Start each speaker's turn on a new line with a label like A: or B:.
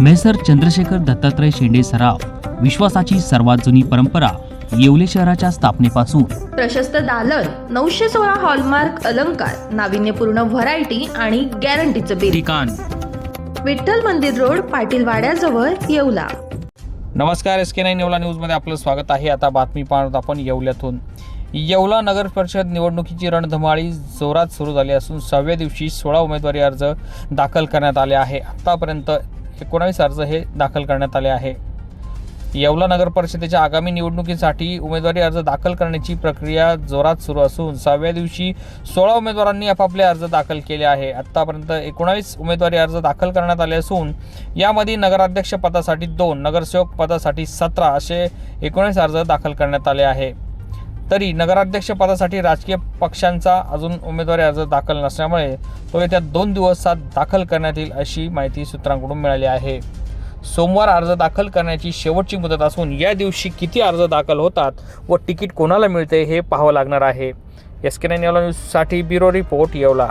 A: Measure Chandrashekhar Dattatray शेंडे सराव विश्वासाची सर्वात जुनी परंपरा येवले शहराच्या स्थापनेपासून.
B: प्रशस्त दालन नऊशे सोळा हॉलमार्क अलंकार नाविन्यपूर्ण व्हरायटी आणि गॅरंटीचं बिल
A: ठिकाण.
B: विठ्ठल मंदिर रोड पाटील वाड्याजवळ येवला.
C: नमस्कार एस के नाईन येवला न्यूजमध्ये आपलं स्वागत आहे. आता बातमी पाहत आपण येवल्यातून. येवला नगर परिषद निवडणुकीची रणधुमाळी जोरात सुरू झाली असून सहाव्या दिवशी सोळा उमेदवारी अर्ज दाखल करण्यात आले आहे. आत्तापर्यंत एकोणावीस अर्ज हे दाखल करण्यात आले आहे. येवला नगर परिषदेच्या आगामी निवडणुकीसाठी उमेदवारी अर्ज दाखल करण्याची प्रक्रिया जोरात सुरू असून सहाव्या दिवशी सोळा उमेदवारांनी आपापले अर्ज दाखल केले आहे. आत्तापर्यंत एकोणावीस उमेदवारी अर्ज दाखल करण्यात आले असून यामध्ये नगराध्यक्ष पदासाठी दोन नगरसेवक पदासाठी सतरा असे एकोणीस अर्ज दाखल करण्यात आले आहे. तरी नगराध्यक्षपदासाठी राजकीय पक्षांचा अजून उमेदवारी अर्ज दाखल नसल्यामुळे तो येत्या दोन दिवसात दाखल करण्यात येईल अशी माहिती सूत्रांकडून मिळाली आहे. सोमवार अर्ज दाखल करण्याची शेवटची मुदत असून या दिवशी किती अर्ज दाखल होतात व तिकीट कोणाला मिळते हे पाहावं लागणार आहे. एस के नाईन न्यूजसाठी ब्युरो रिपोर्ट येवला.